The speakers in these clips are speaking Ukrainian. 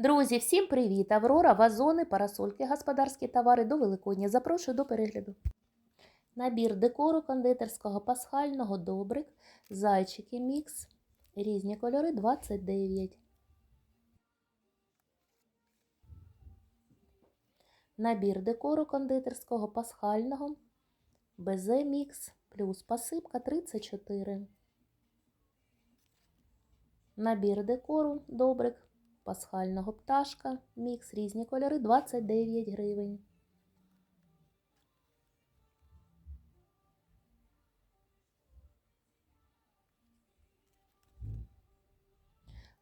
Друзі, всім привіт! Аврора, вазони, парасольки, господарські товари до Великодня. Запрошую до перегляду. Набір декору кондитерського пасхального добрик, зайчики мікс, різні кольори 29. Набір декору кондитерського пасхального, безе мікс плюс посипка 34. Набір декору добрик пасхального пташка, мікс різні кольори 29 гривень.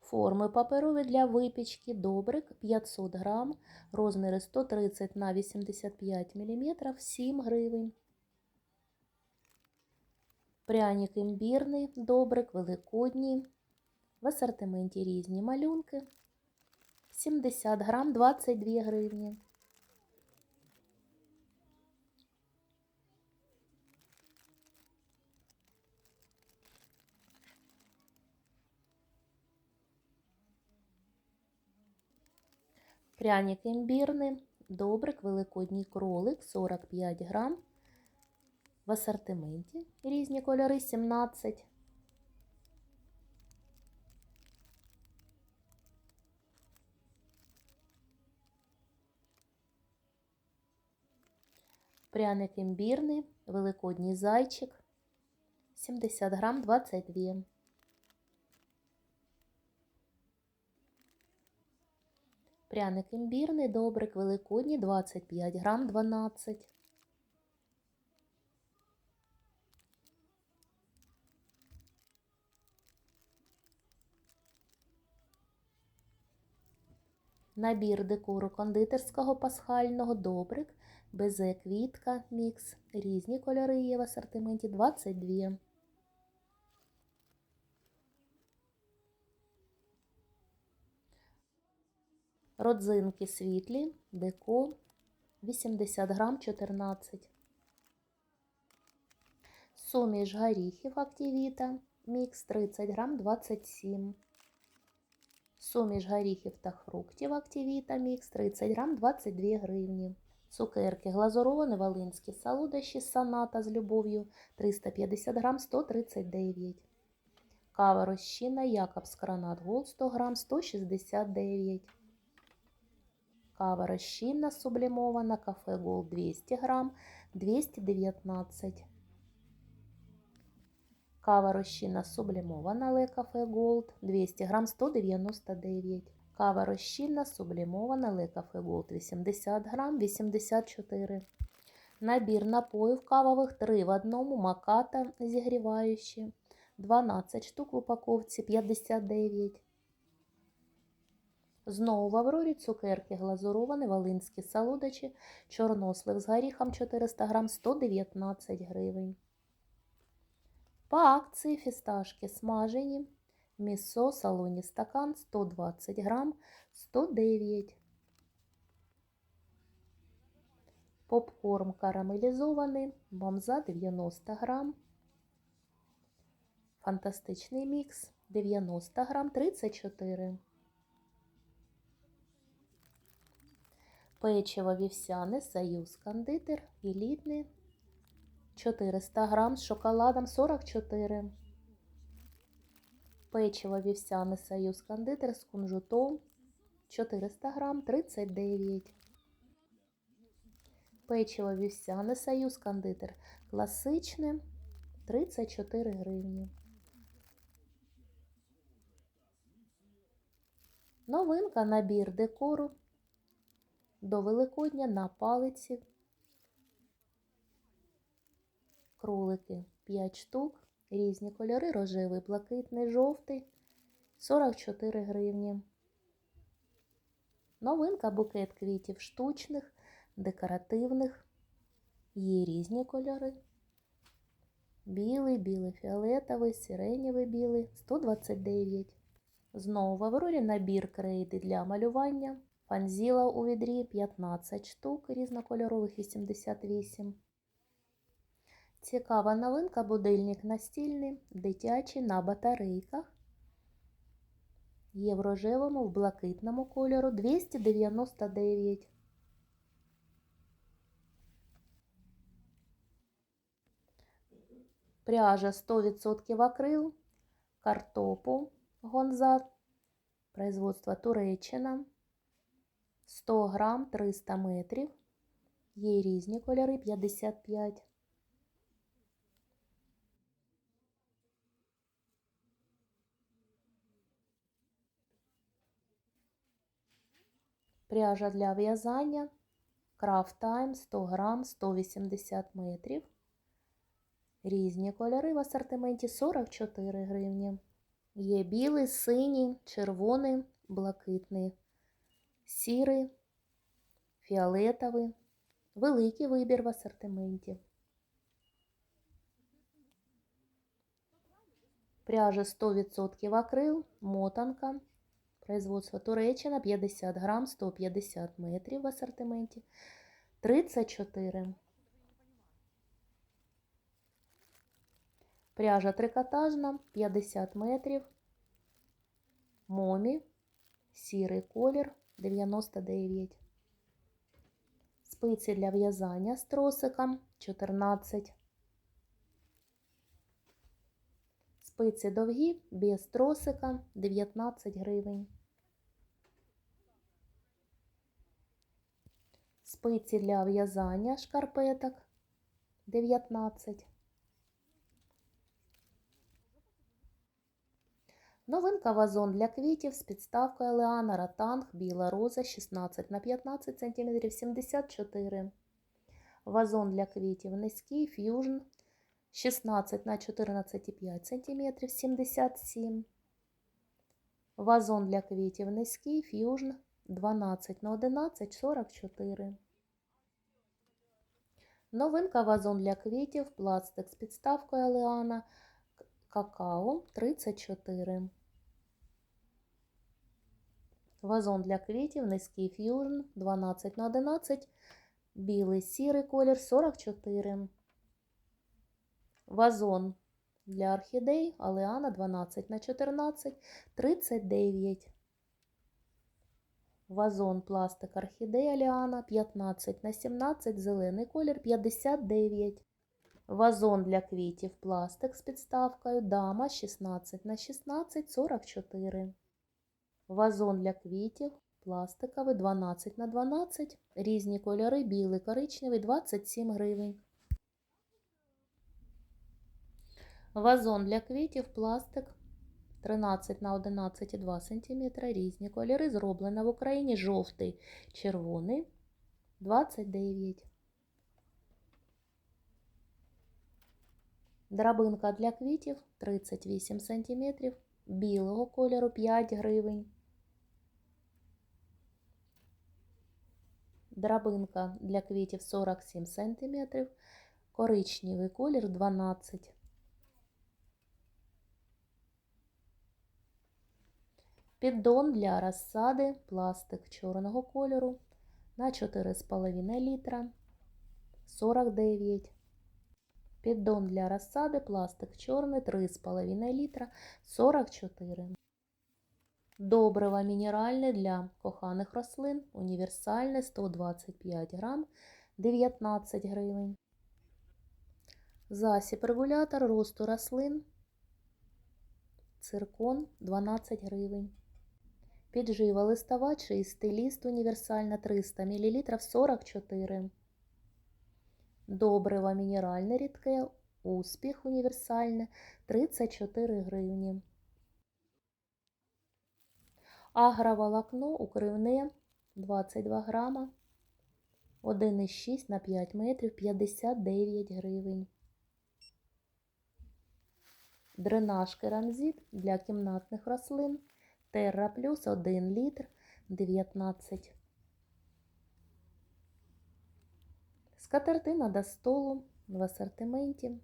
Форми паперові для випічки добрик 500 грам, розміри 130 на 85 мм, 7 гривень. Пряник імбірний, добрик, великодній. В асортименті різні малюнки. 70 грам 22 гривні. Пряник імбірний, добрик, великодній кролик 45 грам. В асортименті різні кольори 17. Пряник імбірний, великодній зайчик 70 грам 22. Пряник імбірний, добрик, великодній 25 грам 12. Набір декору кондитерського пасхального добрик, безе квітка, мікс. Різні кольори є в асортименті 22. Родзинки світлі, деко 80 грам 14. Суміш горіхів Активіта, мікс 30 грам 27. Суміш горіхів та фруктів Активіта, мікс 30 грам 22 гривні. Цукерки глазуровані волинські солодощі саната з любов'ю 350 грам 139. Кава розчинна Якобс Гранат Голд 100 грам 169. Кава розчинна сублімована кафе Голд 200 грам 219. Кава розчинна сублімована Le Cafe Gold 200 грам 199. Кава розчинна сублімована Cafe Gold 80 грам 84. Набір напоїв кавових 3 в одному маката зігріваючі 12 штук в упаковці 59. Знову в Аврорі цукерки глазуровані, волинські солодощі, чорнослив з горіхом 400 грам 119 гривень. По акції фісташки смажені, місо салоні стакан 120 грам 109. Попкорн карамелізований, бамза 90 грам. Фантастичний мікс 90 грам 34. Печиво вівсяне, союз кондитер, елітний 400 грам з шоколадом 44. Печиво вівсяне союз кондитер з кунжутом 400 грам 39. Печиво вівсяне союз кондитер класичне 34 гривні. Новинка набір декору до Великодня на палиці. Кролики 5 штук, різні кольори, рожевий, блакитний, жовтий, 44 гривні. Новинка букет квітів штучних, декоративних. Є різні кольори. Білий, білий, фіолетовий, сиренєвий білий, 129. Знову в Аврорі набір крейди для малювання. Фанзіла у відрі 15 штук, різнокольорових 88. Цікава новинка, будильник настільний, дитячий на батарейках. Є в рожевому, в блакитному кольору 299. Пряжа 100% акрил, картопу гонза, производство Туреччина, 100 грам 300 метрів. Є різні кольори 55. Пряжа для в'язання Craft Time 100 грам 180 метрів. Різні кольори в асортименті 44 гривні. Є білий, синій, червоний, блакитний, сірий, фіолетовий. Великий вибір в асортименті. Пряжа 100% акрил, мотанка. Производство Туреччина 50 грам, 150 метрів в асортименті. 34. Пряжа трикотажна 50 метрів. Момі. Сірий колір 99. Спиці для в'язання з тросиком 14. Спиці довгі без тросика 19 гривень. Спиці для в'язання шкарпеток 19. Новинка вазон для квітів з підставкою Леана Ротанг Біла роза 16 на 15 см 74. Вазон для квітів низький ф'южн 16 на 14,5 см 77. Вазон для квітів низький ф'южн 12 на 11 44. Новинка вазон для квітів пластик з підставкою Алеана какао 34. Вазон для квітів низький ф'южн 12 на 11. Білий сірий колір 44. Вазон для орхідей Алеана 12 на 14 39. Вазон пластик орхідей Аліана 15 на 17 зелений колір 59. Вазон для квітів пластик з підставкою Дама 16 на 16 44. Вазон для квітів пластиковий 12 на 12. Різні кольори білий, коричневий 27 гривень. Вазон для квітів пластик 13 на 11,2 см. Різні кольори. Зроблена в Україні жовтий, червоний 29. Драбинка для квітів 38 см. Білого кольору 5 гривень. Драбинка для квітів 47 см. Коричневий колір 12 Піддон для розсади, пластик чорного кольору на 4,5 літра 49. Піддон для розсади, пластик чорний 3,5 літра 44. Добриво мінеральне для коханих рослин, універсальне 125 грам 19 гривень. Засіб регулятор росту рослин, циркон 12 гривень. Піджива листова, чистий ліст універсальна 300 мл 44. Добриво мінеральне рідке, успіх універсальне 34 гривні. Агроволокно укривне 22 грама 1,6 на 5 метрів 59 гривень. Дренаж керамзит для кімнатних рослин Терра плюс 1 літр 19. Скатертина до столу в асортименті.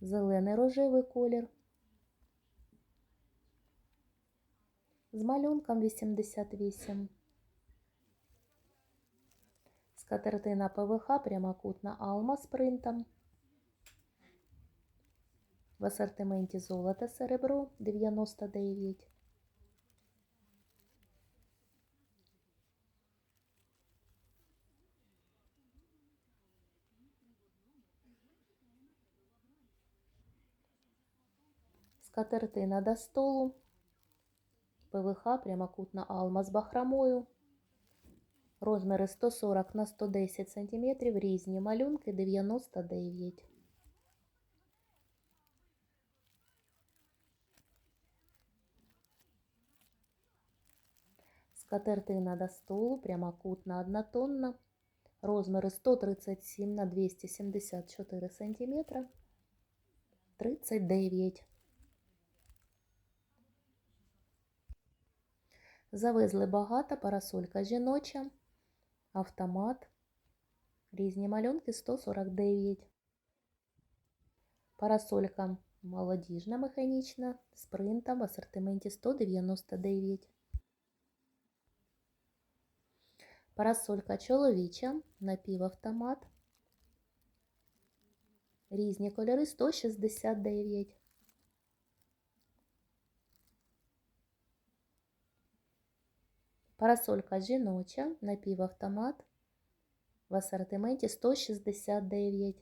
Зелений рожевий колір. З малюнком 88. Скатертина ПВХ прямокутна алма з принтом. В асортименті золото серебро 99. Скатертина до столу. ПВХ прямокутна алма з бахромою. Розміри 140 на 110 см, різні малюнки 99. Скатертина до столу, прямокутна однотонна. Розміри 137 на 274 см, 39. Завезли багато, парасолька жіноча, автомат, різні малюнки 149. Парасолька молодіжна механічна з принтом в асортименті 199. Парасолька чоловіча, напівавтомат. Різні кольори 169. Парасолька жіноча, напівавтомат. В асортименті 169.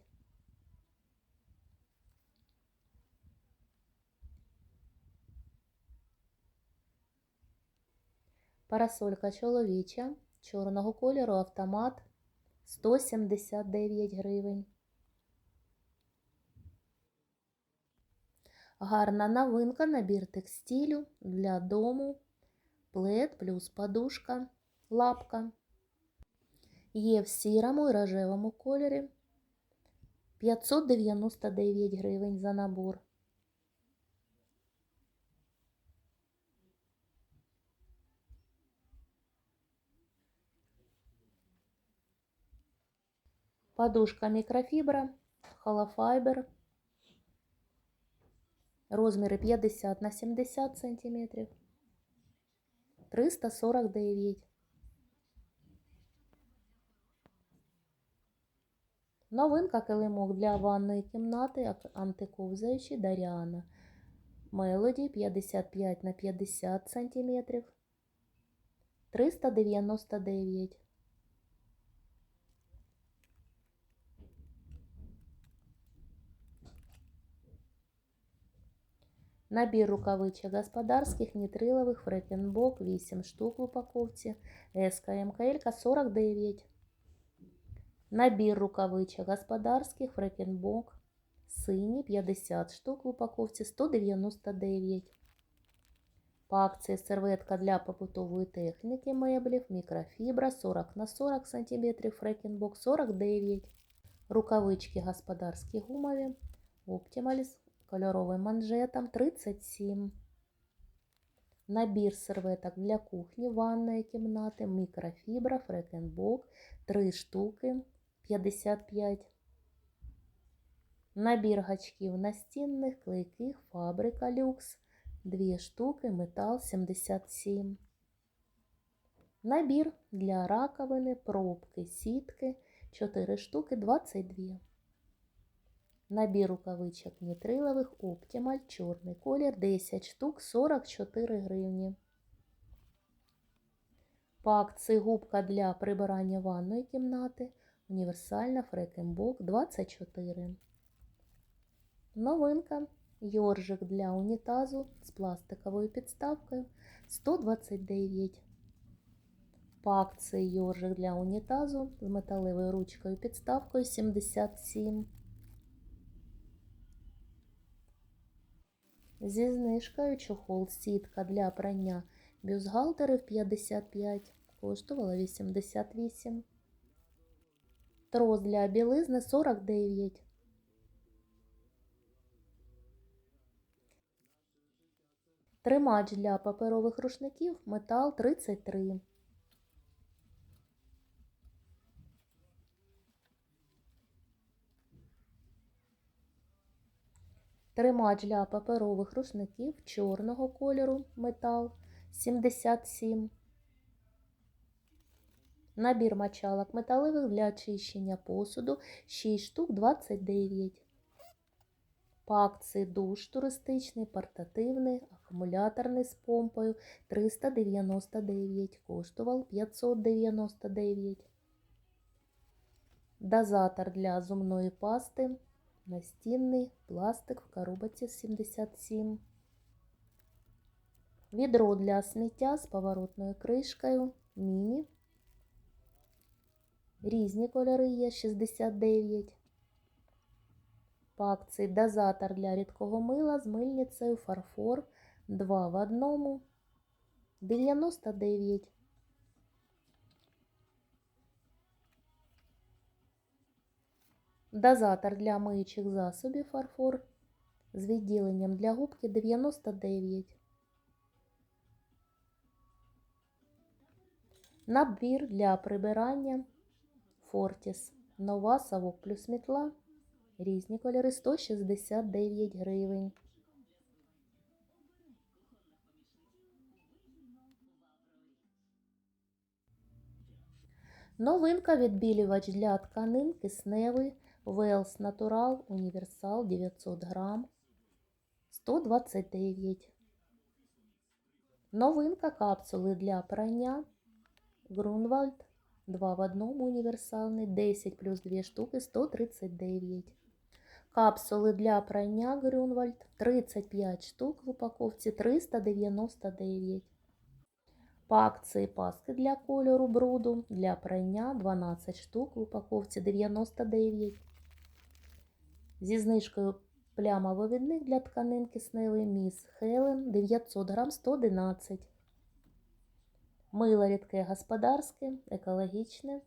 Парасолька чоловіча, чорного кольору автомат 179 гривень. Гарна новинка, набір текстилю для дому, плед плюс подушка, лапка. Є в сірому і рожевому кольорі 599 гривень за набор. Подушка микрофибра, холофайбер. Розміри 50 на 70 сантиметрів. 349. Новинка килимок для ванної кімнати антиковзаючий Даріана. Мелоді 55 на 50 см. 399. Набір рукавичок господарських нітрилових фрекенбок 8 штук в упаковці. СКМКЛ 49. Набір рукавичок господарських фрекенбок сині 50 штук в упаковці 199. По акції серветка для побутової техніки меблів мікрофібра 40 на 40 см фрекенбок 49. Рукавички господарські гумові Optimalis кольоровим манжетом 37. Набір серветок для кухні, ванної кімнати, мікрофібра, фрекенбок 3 штуки 55. Набір гачків настінних, клейких, фабрика люкс 2 штуки, метал 77. Набір для раковини, пробки, сітки 4 штуки 22. Набір рукавичок нітрилових Optimal, чорний колір 10 штук 44 гривні. По акції губка для прибирання ванної кімнати. Універсальна фрекенбок 24. Новинка. Йоржик для унітазу з пластиковою підставкою 129. По акції йоржик для унітазу з металевою ручкою підставкою 77. Зі знижкою чохол сітка для прання бюстгальтерів 55, коштувала 88. Трос для білизни 49. Тримач для паперових рушників метал 33. Тримач для паперових рушників чорного кольору метал 77. Набір мочалок металевих для очищення посуду 6 штук 29. По акції душ туристичний, портативний, акумуляторний з помпою 399. Коштував 599. Дозатор для зубної пасти. Настінний пластик в коробці 77. Відро для сміття з поворотною кришкою. Міні. Різні кольори є 69. По акції дозатор для рідкого мила з мильницею фарфор 2 в одному 99. Дозатор для миючих засобів фарфор з відділенням для губки 99. Набір для прибирання Фортіс. Нова совок плюс мітла. Різні кольори 169 гривень. Новинка відбілювач для тканин кисневий Велс Натурал Універсал 900 грам 129. Новинка капсули для прання Грунвальд 2 в одному універсальний 10 плюс 2 штуки 139. Капсули для прання Грюнвальд 35 штук в упаковці 399. По акції паски для кольору бруду для прання 12 штук в упаковці 99. Зі знижкою плямовивідник для тканин кисневий міс Хелен 900 грам 111. Мило рідке господарське, екологічне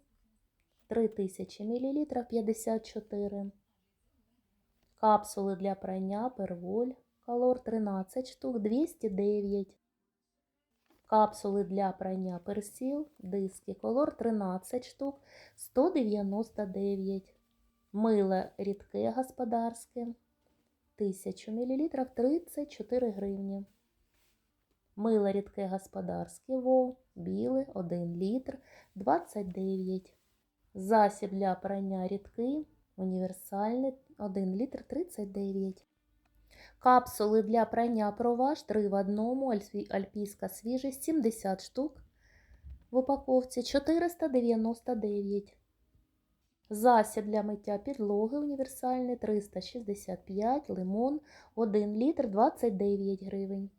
3000 мл 54. Капсули для прання перволь колор 13 штук 209. Капсули для прання персил, диски колор 13 штук 199. Мило рідке господарське 1000 мл 34 гривні. Мило рідке господарське вов, біле 1 літр 29. Засіб для прання рідкий, універсальний 1 літр 39. Капсули для прання проваж 3 в одному, альфі- альпійська свіжість 70 штук в упаковці 499. Засіб для миття підлоги універсальний 365, лимон 1 літр 29 гривень.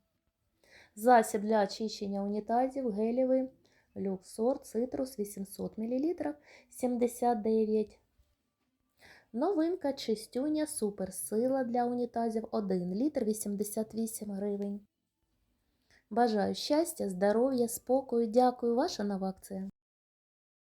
Засіб для очищення унітазів гелєвий люксор цитрус 800 мл 79. Новинка чистюня суперсила для унітазів 1 літр 88 гривень. Бажаю щастя, здоров'я, спокою. Дякую. Ваша нова акція.